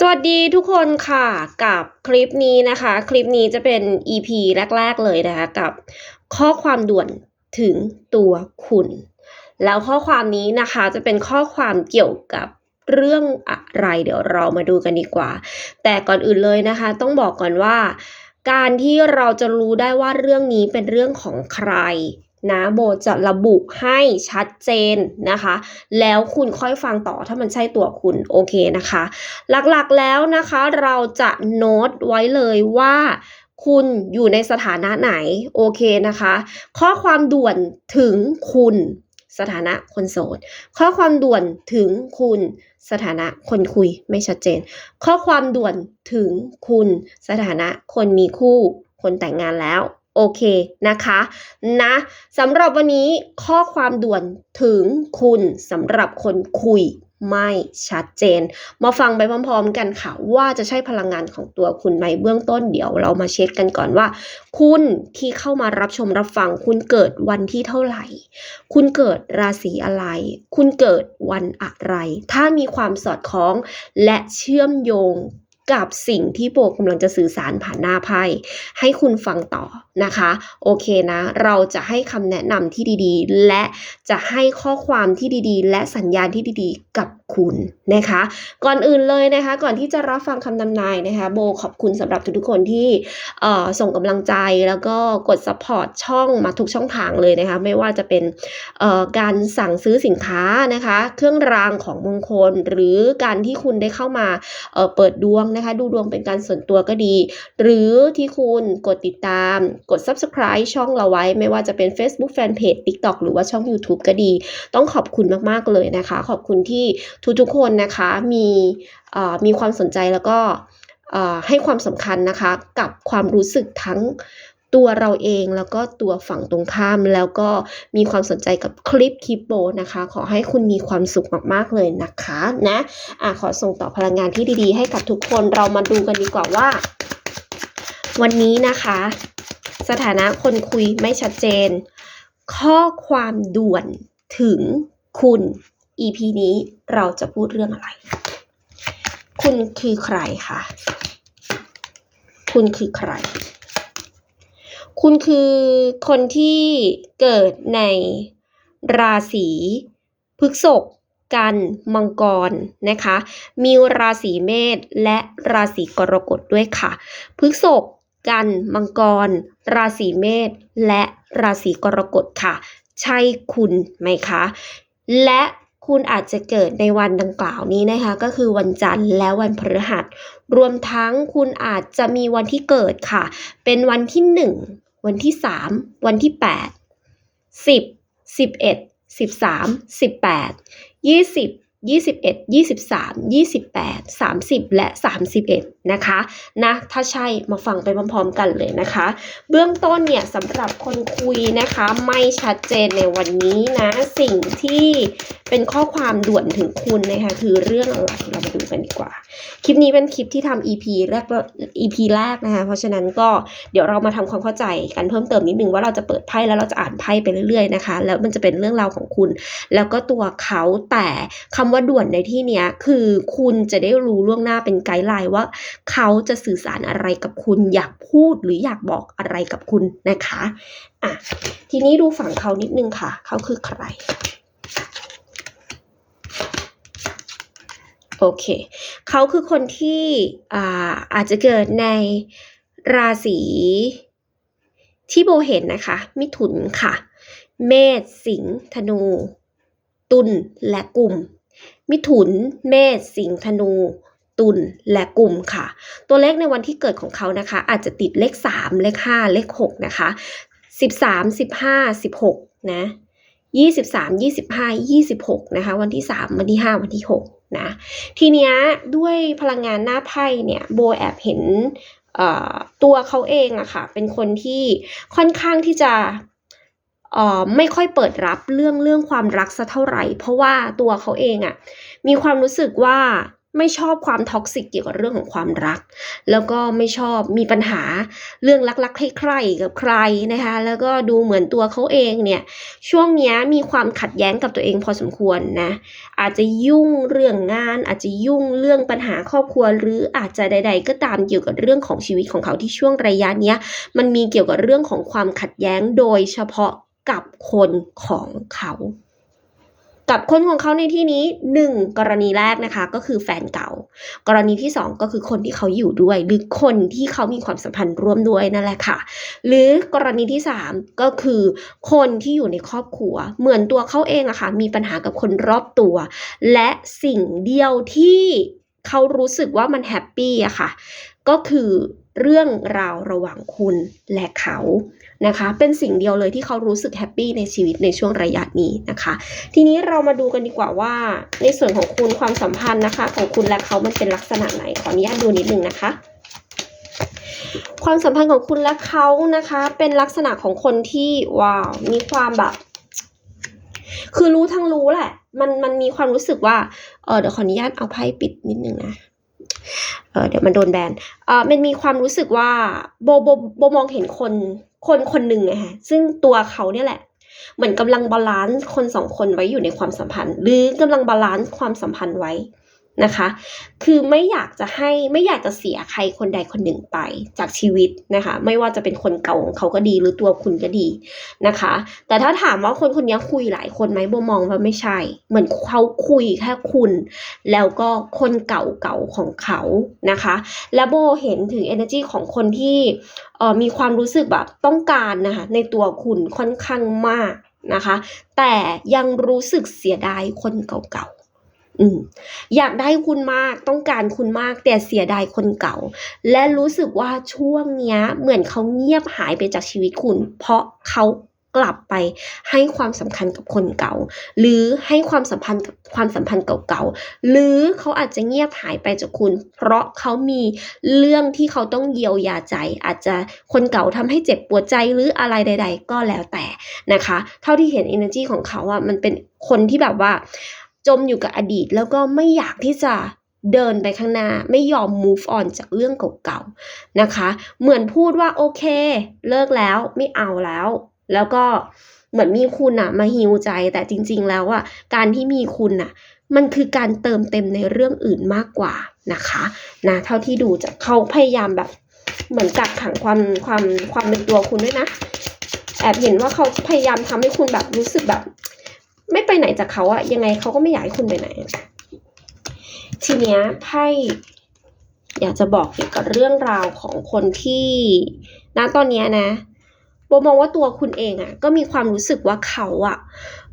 สวัสดีทุกคนค่ะกับคลิปนี้นะคะ คลิปนี้จะเป็น EP แรก ๆ เลยนะคะ กับข้อความด่วนถึงตัวคุณ แล้วข้อความนี้นะคะจะเป็นข้อความเกี่ยวกับเรื่องอะไรเดี๋ยวเรามาดูกันดีกว่า แต่ก่อนอื่นเลยนะคะ ต้องบอกก่อนว่า การที่เราจะรู้ได้ว่าเรื่องนี้เป็นเรื่องของใคร นะโบจะระบุให้ชัดเจนนะคะ แล้วคุณค่อยฟังต่อถ้ามันใช่ตัวคุณโอเคนะคะ หลักๆแล้วนะคะเราจะโน้ตไว้เลยว่า คุณอยู่ในสถานะไหนโอเคนะคะ ข้อความด่วนถึงคุณสถานะคนโสด ข้อความด่วนถึงคุณสถานะคนคุยไม่ชัดเจน ข้อความด่วนถึงคุณสถานะคนมีคู่คนแต่งงานแล้ว โอเคนะคะนะสำหรับวันนี้ข้อความด่วนถึงคุณสำหรับคนคุยไม่ชัดเจน มาฟังไปพร้อมๆกันค่ะ ว่าจะใช่พลังงานของตัวคุณไหมเบื้องต้นเดี๋ยวเรามาเช็คกันก่อนว่า คุณที่เข้ามารับชมรับฟัง คุณเกิดวันที่เท่าไหร่ คุณเกิดราศีอะไร คุณเกิดวันอะไร ถ้ามีความสอดคล้องและเชื่อมโยง กับสิ่งที่โบกำลังจะสื่อสารผ่านหน้าไพ่ให้คุณฟังต่อนะคะ โอเคนะ เราจะให้คำแนะนำที่ดีๆ และจะให้ข้อความที่ดีๆ และสัญญาณที่ดีๆ กับคุณนะคะ ก่อนอื่นเลยนะคะ ก่อนที่จะรับฟังคำนำนายนะคะ โบขอบคุณสำหรับทุกๆคนที่ส่งกำลังใจแล้วก็กด support ช่องมาทุกช่องทางเลยนะคะ ไม่ว่าจะเป็นการสั่งซื้อสินค้านะคะ เครื่องรางของมงคล หรือการที่คุณได้เข้ามาเเปิดดวงนะคะ ดูดวงเป็นการส่วนตัวก็ดี หรือที่คุณกดติดตาม กด subscribe ช่องเราไว้ ไม่ว่าจะเป็น Facebook Fanpage TikTok หรือว่าช่อง YouTube ก็ดี ต้องขอบคุณมาก ๆ เลยนะคะ ขอบคุณที่ทุกๆคนนะคะมีมีความสนใจแล้วก็ให้ความสำคัญนะคะกับความรู้สึกทั้ง ตัวเราเองแล้วก็ตัวฝั่งตรงข้าม แล้วก็มีความสนใจกับคลิปคลิปโบนะคะ ขอให้คุณมีความสุขมากๆเลยนะคะนะอะขอส่งต่อพลังงานที่ดีๆ ให้กับทุกคนเรามาดูกันดีกว่าว่า วันนี้นะคะ สถานะคนคุยไม่ชัดเจน ข้อความด่วนถึงคุณ EP นี้เราจะพูดเรื่องอะไร คุณคือใครคะ คุณคือใคร คุณคือคนที่เกิดในราศีพฤษภกันมังกรนะคะ มีราศีเมษและราศีกรกฎด้วยค่ะพฤษภกันมังกร ราศีเมษและราศีกรกฎค่ะ ใช่คุณไหมคะ และคุณอาจจะเกิดในวันดังกล่าวนี้นะคะ ก็คือวันจันทร์และวันพฤหัส รวมทั้งคุณอาจจะมีวันที่เกิดค่ะ เป็นวันที่ 1 วันที่สามวันที่แปดสิบสิบเอ็ดสิบสามสิบแปดยี่สิบ 21 23 28 30 และ 31 นะคะนะถ้าใช่มาฟังไปพร้อมๆกันเลยนะคะ เบื้องต้นเนี่ยสำหรับคนคุยนะคะไม่ชัดเจนในวันนี้นะสิ่งที่เป็นข้อความด่วนถึงคุณนะคะคือเรื่องอะไรเรามาดูกันดีกว่า คลิปนี้เป็นคลิปที่ทำ EP แรก EP แรกนะคะเพราะฉะนั้นก็เดี๋ยวเรามาทำความเข้าใจกันเพิ่มเติมนิดนึงว่าเราจะเปิดไพ่แล้วเราจะอ่านไพ่ไปเรื่อยๆนะคะ แล้วมันจะเป็นเรื่องราวของคุณ แล้วก็ตัวเขาแต่คำว่าว่าด่วนในที่เนี้ยคือคุณจะได้รู้ล่วงหน้าเป็นไกด์ไลน์ว่า เขาจะสื่อสารอะไรกับคุณ อยากพูดหรืออยากบอกอะไรกับคุณนะคะอะทีนี้ดูฝั่งเขานิดนึงค่ะ เขาคือใครโอเค เขาคือคนที่อาอาจจะเกิดในราศีที่โบเห็นนะคะ มิถุนค่ะ เมษสิงห์ธนู ตุลและกลุ่ม มิถุน เมษ สิงห์ ธนู ตุล และกลุ่มค่ะ ตัวเลขในวันที่เกิดของเขานะคะ อาจจะติดเลข 3 เลข 5 เลข 6 นะคะ 13 15 16 นะ23 25 26นะคะ วันที่3วันที่5วันที่6นะทีเนี้ยด้วยพลังงานหน้าไพ่เนี่ยโบแอบเห็นตัวเขาเองอะค่ะ เป็นคนที่ค่อนข้างที่จะ ไม่ค่อยเปิดรับเรื่องเรื่องความรักสักเท่าไหร่ เพราะว่าตัวเขาเองอะมีความรู้สึกว่าไม่ชอบความท็อกซิกเกี่ยวกับเรื่องของความรัก แล้วก็ไม่ชอบมีปัญหาเรื่องรักๆใครๆกับใครนะคะ แล้วก็ดูเหมือนตัวเขาเองเนี่ย ช่วงนี้มีความขัดแย้งกับตัวเองพอสมควรนะ อาจจะยุ่งเรื่องงาน อาจจะยุ่งเรื่องปัญหาครอบครัว หรืออาจจะใด ๆ ก็ตามเกี่ยวกับเรื่องของชีวิตของเขาที่ช่วงระยะเนี้ย มันมีเกี่ยวกับเรื่องของความขัดแย้งโดยเฉพาะ กับคนของเขา กับคนของเขาในที่นี้หนึ่งกรณีแรกนะคะก็คือแฟนเก่า กรณีที่สองก็คือคนที่เขาอยู่ด้วย หรือคนที่เขามีความสัมพันธ์ร่วมด้วยนั่นแหละค่ะ หรือกรณีที่สามก็คือคนที่อยู่ในครอบครัว เหมือนตัวเขาเองอะค่ะมีปัญหากับคนรอบตัว และสิ่งเดียวที่เขารู้สึกว่ามันแฮปปี้อะค่ะ ก็คือ เรื่องราวระหว่างคุณและเขานะคะ เป็นสิ่งเดียวเลยที่เขารู้สึกแฮปปี้ในชีวิตในช่วงระยะนี้นะคะ ทีนี้เรามาดูกันดีกว่าว่า ในส่วนของคุณความสัมพันธ์นะคะ ของคุณและเขามันเป็นลักษณะไหนขออนุญาตดูนิดนึงนะคะความสัมพันธ์ของคุณและเขานะคะ เป็นลักษณะของคนที่ว้าวมีความแบบ คือรู้ทั้งรู้แหละ มันมันมีความรู้สึกว่าเออเดี๋ยวขออนุญาตเอาไพ่ปิดนิดนึงนะ เดี๋ยวมันโดนแบนเออมันมีความรู้สึกว่าโบโบโบมองเห็นคนคนคนหนึ่งไงฮะซึ่งตัวเขาเนี่ยแหละ เหมือนกำลังบาลานซ์คนสองคนไว้อยู่ในความสัมพันธ์ หรือกำลังบาลานซ์ความสัมพันธ์ไว้ นะคะ คือไม่อยากจะให้ไม่อยากจะเสียใครคนใดคนหนึ่งไปจากชีวิตนะคะ ไม่ว่าจะเป็นคนเก่าของเขาก็ดีหรือตัวคุณก็ดีนะคะ แต่ถ้าถามว่าคนคนนี้คุยหลายคนไหมโบมองว่าไม่ใช่ เหมือนเขาคุยแค่คุณ แล้วก็คนเก่าๆของเขานะคะ และโบเห็นถึง energy ของคนที่เอ่อมีความรู้สึกแบบต้องการนะคะในตัวคุณค่อนข้างมากนะคะ แต่ยังรู้สึกเสียดายคนเก่าๆ อืมอยากได้คุณมากต้องการคุณมาก แต่เสียดายคนเก่า และรู้สึกว่าช่วงเนี้ย เหมือนเขาเงียบหายไปจากชีวิตคุณ เพราะเขากลับไปให้ความสำคัญกับคนเก่า หรือให้ความสัมพันธ์กับความสัมพันธ์เก่าๆหรือเขาอาจจะเงียบหายไปจากคุณ เพราะเขามีเรื่องที่เขาต้องเยียวยาใจ อาจจะคนเก่าทำให้เจ็บปวดใจหรืออะไรใด ๆ ก็แล้วแต่นะคะ เท่าที่เห็น energy ของเขาอะมันเป็นคนที่แบบว่า จมอยู่กับอดีตแล้วก็ไม่อยากที่จะเดินไปข้างหน้าไม่ยอม move on จากเรื่องเก่าๆนะคะ เหมือนพูดว่าโอเค เลิกแล้วไม่เอาแล้ว แล้วก็เหมือนมีคุณอะมาฮิวใจแต่จริง ๆ แล้วอะการที่มีคุณอะมันคือการเติมเต็มในเรื่องอื่นมากกว่านะคะนะเท่าที่ดูจากเขาพยายามแบบเหมือนกักขังความความความเป็นตัวคุณด้วยนะแอบเห็นว่าเขาพยายามทำให้คุณแบบรู้สึกแบบ ไม่ไปไหนจากเขาอะยังไงเขาก็ไม่อยากให้คุณไปไหน ทีเนี้ยไพ่อยากจะบอกเกี่ยวกับเรื่องราวของคนที่ณตอนเนี้ยนะโบมองว่าตัวคุณเองอะก็มีความรู้สึกว่าเขาอะ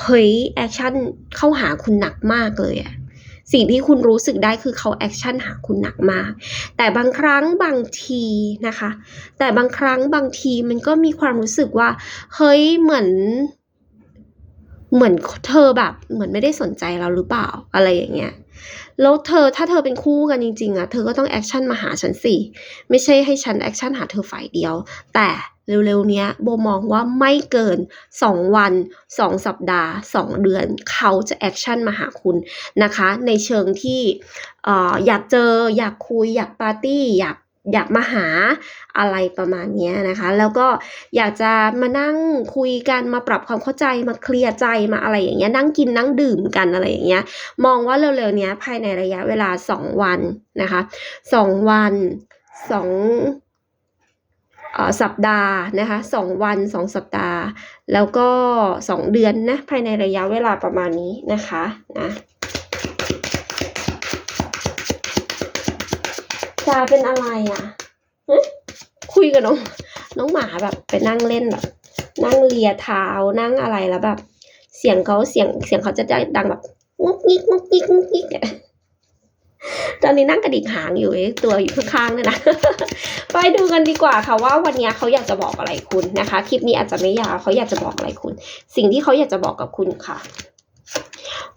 เฮ้ยแอคชั่นเข้าหาคุณหนักมากเลยอะสิ่งที่คุณรู้สึกได้คือเขาแอคชั่นหาคุณหนักมาก แต่บางครั้งบางทีนะคะ แต่บางครั้งบางทีมันก็มีความรู้สึกว่า เฮ้ยเหมือน เหมือนเธอแบบเหมือนไม่ได้สนใจเราหรือเปล่าอะไรอย่างเงี้ยแล้วเธอถ้าเธอเป็นคู่กันจริงๆอะเธอก็ต้องแอคชั่นมาหาฉันสิไม่ใช่ให้ฉันแอคชั่นหาเธอฝ่ายเดียว แต่เร็วๆเนี้ยโบมองว่าไม่เกิน 2 วัน 2 สัปดาห์ 2 เดือน เขาจะแอคชั่นมาหาคุณนะคะ ในเชิงที่เอ่ออยากเจออยากคุยอยากปาร์ตี้อยาก อยากมาหาอะไรประมาณนี้นะคะ แล้วก็อยากจะมานั่งคุยกันมาปรับความเข้าใจมาเคลียร์ใจมาอะไรอย่างเงี้ยนั่งกินนั่งดื่มกันอะไรอย่างเงี้ยมองว่าเร็วๆเนี้ยภายในระยะเวลา 2 วันนะคะ2วัน2เอ่อสัปดาห์นะคะ2วัน2สัปดาห์ แล้วก็2เดือนนะภายในระยะเวลาประมาณนี้นะคะนะ จาเป็นอะไรอะฮะคุยกับน้องน้องหมาแบบไปนั่งเล่นแบบ นั่งเลียเท้านั่งอะไรแล้วแบบ เสียงเขาเสียงเสียงเขาจะดังแบบงุกงิกงุกงิกงุกงิกตอนนี้นั่งกระดิกหางอยู่เอ้ยตัวอยู่ข้างๆเนี่ยนะ ไปดูกันดีกว่าค่ะว่าวันนี้เขาอยากจะบอกอะไรคุณนะคะ คลิปนี้อาจจะไม่ยาวเขาอยากจะบอกอะไรคุณ สิ่งที่เขาอยากจะบอกกับคุณค่ะ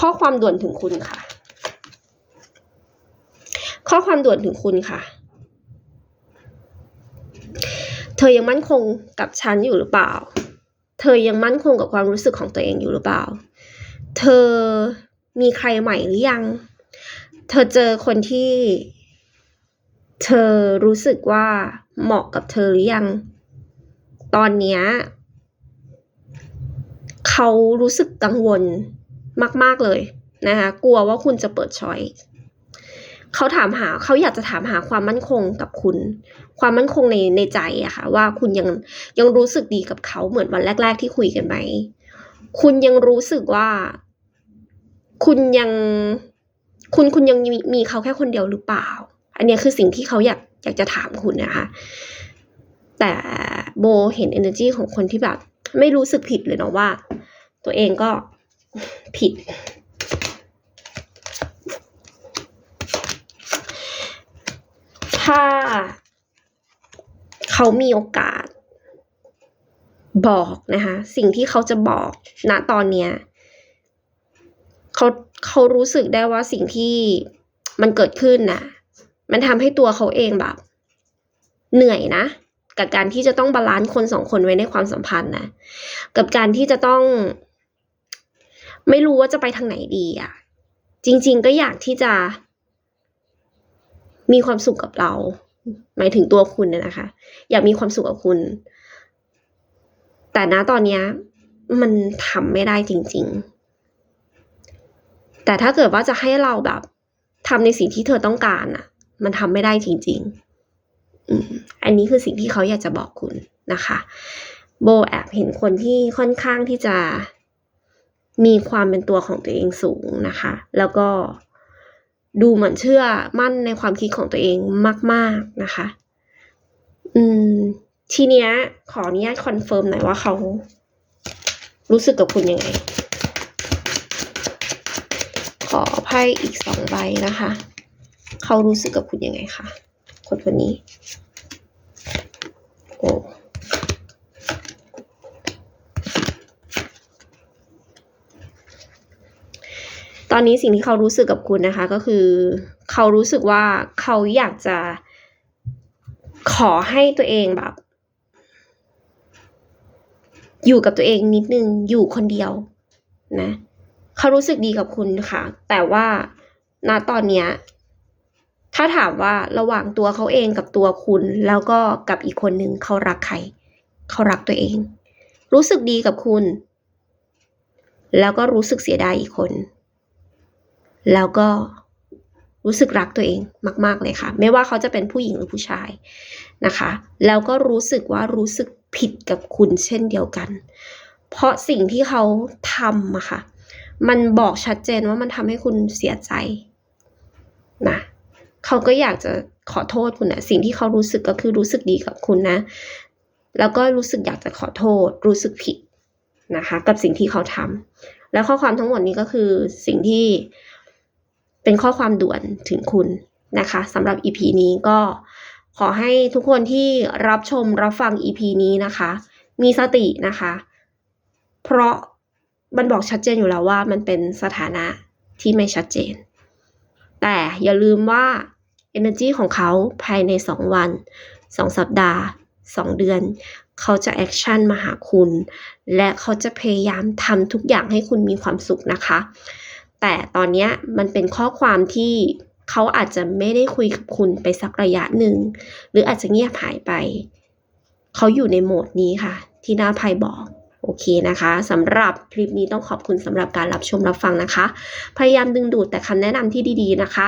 ข้อความด่วนถึงคุณค่ะ ข้อความด่วนถึงคุณค่ะ เธอยังมั่นคงกับฉันอยู่หรือเปล่า เธอยังมั่นคงกับความรู้สึกของตัวเองอยู่หรือเปล่า เธอมีใครใหม่หรือยัง เธอเจอคนที่ เธอรู้สึกว่าเหมาะกับเธอหรือยัง ตอนเนี้ยเขารู้สึกกังวลมาก ๆ เลยนะคะ กลัวว่าคุณจะเปิดช้อย เขาถามหาเขาอยากจะถามหาความมั่นคงกับคุณ ความมั่นคงในในใจอะค่ะ ว่าคุณยังยังรู้สึกดีกับเขาเหมือนวันแรก ๆ ที่คุยกันไหมคุณยังรู้สึกว่า คุณยังคุณคุณยังมีมีเขาแค่คนเดียวหรือเปล่า อันนี้คือสิ่งที่เขาอยากอยากจะถามคุณนะคะ แต่โบเห็น energy ของคนที่แบบ ไม่รู้สึกผิดเลยเนาะว่า ตัวเองก็ผิด ถ้า เขามีโอกาส บอกนะคะ สิ่งที่เขาจะบอกณตอนเนี้ยเขาเขารู้สึกได้ว่าสิ่งที่มันเกิดขึ้นน่ะ มันทำให้ตัวเขาเองแบบ เหนื่อยนะ กับการที่จะต้องบาลานซ์คนสองคนไว้ในความสัมพันธ์นะกับการที่จะต้อง ไม่รู้ว่าจะไปทางไหนดีอะ จริง ๆ ก็อยากที่จะ มีความสุขกับเรา หมายถึงตัวคุณน่ะนะคะ อยากมีความสุขกับคุณ แต่ณตอนนี้มันทำไม่ได้จริง ๆ แต่ถ้าเกิดว่าจะให้เราแบบทำในสิ่งที่เธอต้องการอะมันทำไม่ได้จริง ๆ อันนี้คือสิ่งที่เขาอยากจะบอกคุณนะคะ โบแอบเห็นคนที่ค่อนข้างที่จะมีความเป็นตัวของตัวเองสูงนะคะ แล้วก็ ดูเหมือนเชื่อมั่นในความคิดของตัวเองมาก ๆนะคะ อืม ทีเนี้ย ขออนุญาตคอนเฟิร์มหน่อยว่าเขา รู้สึกกับคุณยังไง ขอไพ่อีกสองใบนะคะ เขารู้สึกกับคุณยังไงคะคนคนนี้ โอ้ อนนี้สิ่งที่เขารู้สึกกับคุณนะคะ ก็คือ เขารู้สึกว่าเขาอยากจะขอให้ตัวเองแบบ อยู่กับตัวเองนิดนึงอยู่คนเดียวนะเขารู้สึกดีกับคุณค่ะ แต่ว่าณตอนเนี้ยถ้าถามว่าระหว่างตัวเขาเองกับตัวคุณ แล้วก็กับอีกคนหนึ่งเขารักใครเขารักตัวเอง รู้สึกดีกับคุณ แล้วก็รู้สึกเสียดายอีกคน แล้วก็รู้สึกรักตัวเองมาก ๆ เลยค่ะ ไม่ว่าเขาจะเป็นผู้หญิงหรือผู้ชายนะคะ แล้วก็รู้สึกว่ารู้สึกผิดกับคุณเช่นเดียวกัน เพราะสิ่งที่เขาทำอะค่ะ มันบอกชัดเจนว่ามันทำให้คุณเสียใจนะเขาก็อยากจะขอโทษคุณนะสิ่งที่เขารู้สึกก็คือรู้สึกดีกับคุณนะ แล้วก็รู้สึกอยากจะขอโทษ รู้สึกผิดนะคะ กับสิ่งที่เขาทำแล้วข้อความทั้งหมดนี้ก็คือสิ่งที่ เป็นข้อความด่วนถึงคุณนะคะสำหรับ EP นี้ก็ขอให้ทุกคนที่รับชมรับฟัง EP นี้นะคะ มีสตินะคะ เพราะมันบอกชัดเจนอยู่แล้วว่ามันเป็นสถานะที่ไม่ชัดเจน แต่อย่าลืมว่า energy ของเขาภายใน 2 วัน 2 สัปดาห์ 2 เดือน เขาจะแอคชั่นมาหาคุณ และเขาจะพยายามทำทุกอย่างให้คุณมีความสุขนะคะ แต่ตอนนี้มันเป็นข้อความที่เขาอาจจะไม่ได้คุยกับคุณไปสักระยะหนึ่ง หรืออาจจะเงียบหายไป เขาอยู่ในโหมดนี้ค่ะ ที่หน้าไพ่บอกโอเคนะคะสำหรับคลิปนี้ต้องขอบคุณสำหรับการรับชมรับฟังนะคะ พยายามดึงดูดแต่คำแนะนำที่ดีๆนะคะ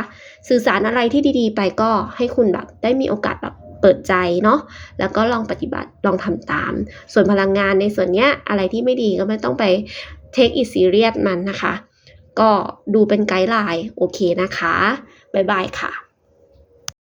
สื่อสารอะไรที่ดีๆ ไปก็ให้คุณแบบได้มีโอกาสแบบเปิดใจเนาะแล้วก็ลองปฏิบัติลองทำตาม ส่วนพลังงานในส่วนเนี้ยอะไรที่ไม่ดีก็ไม่ต้องไป take it serious มันนะคะ ก็ดูเป็นไกด์ไลน์โอเคนะคะ บ๊ายบายค่ะ